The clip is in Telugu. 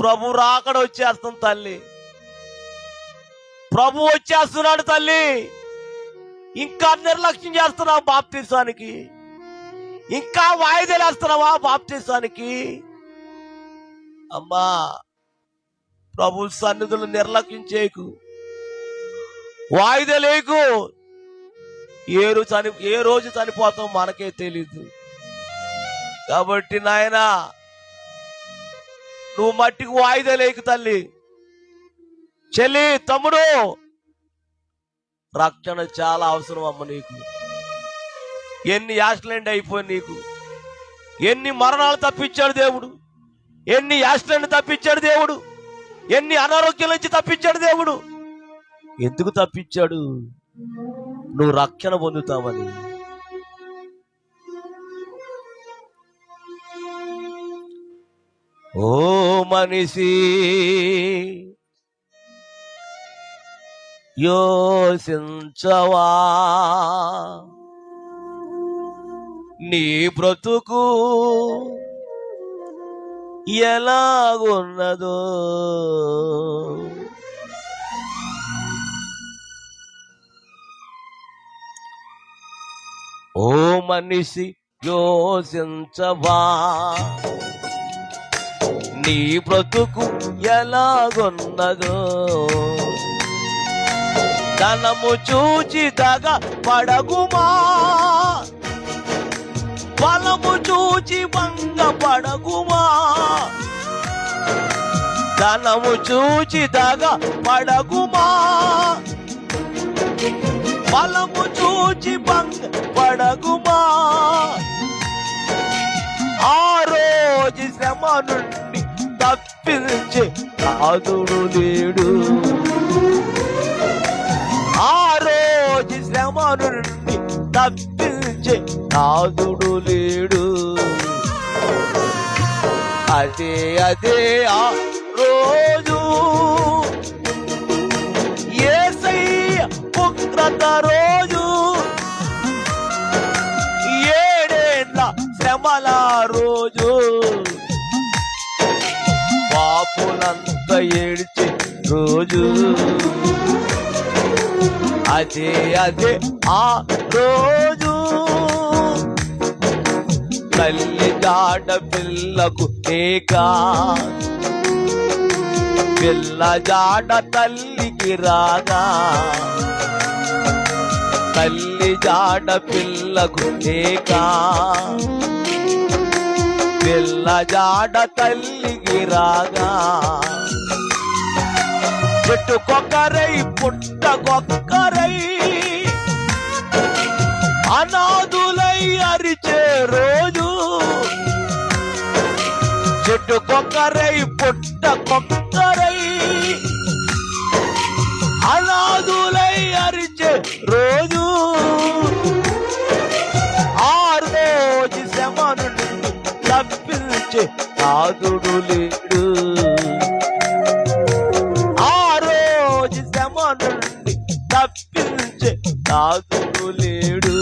ప్రభు రాకడ వచ్చేస్తుంది తల్లి. ప్రభు వచ్చేస్తున్నాడు తల్లి. ఇంకా నిర్లక్ష్యం చేస్తున్నావు బాప్తీసానికి? ఇంకా వాయిదాలు వేస్తున్నావా బాప్తీసానికి? అమ్మా ప్రభు సన్నిధులు నిర్లక్ష్యం చేయకు. వాయిదా లేకు ఏ రోజు చని ఏ రోజు చనిపోతాం మనకే తెలీదు. కాబట్టి నాయనా నువ్వు మట్టికి వాయిదా లేకు తల్లి. చెల్లి తమ్ముడు రక్షణ చాలా అవసరం అమ్మ నీకు. ఎన్ని యాక్సిడెంట్ అయిపోయి నీకు. ఎన్ని మరణాలు తప్పించాడు దేవుడు. ఎన్ని యాక్సిడెంట్ తప్పించాడు దేవుడు. ఎన్ని అనారోగ్యం నుంచి తప్పించాడు దేవుడు. ఎందుకు తప్పించాడు? నువ్వు రక్షణ పొందుతావని. ఓ మనిషి యోసించవా? నీ బ్రతుకు ఎలాగున్నదో? ఓ మనిషి యోసించవా? నీ బ్రతుకు ఎలాగున్నదో. ధనము చూచి దగ పడగుమా? బలము చూచి భంగ పడగుమా? ధనము చూచి దగ పడగుమా? బలము చూచి భంగ పడగుమా? ఆ రోజు శ్రమ నుండి పిలిచే కాదుడు లేడు. ఆ రోజు శ్రమ నుండి తప్పించే నాదుడు లేడు. అదే అదే ఆ రోజు ఏసయ్య పుత్రత రోజు ఏడేళ్ళ శ్రమల రోజు ఏడ్చే రోజు. అదే అదే ఆ రోజు. తల్లి జాడ పిల్లకు ఏకా. పిల్ల జాడ తల్లికి రాగా తల్లి జాడ పిల్లకు ఏకా. పిల్ల జాడ తల్లికి రాగా చెట్టుకొక్కరై పుట్టకొక్కరై అనాథులై అరిచే రోజు. చెట్టుకొక్కరై పుట్టకొక్కరై అనాథులై అరిచే రోజు. ఆ రోజు శమను తప్పించే నాదుడు లేడు. నాకు లేడు.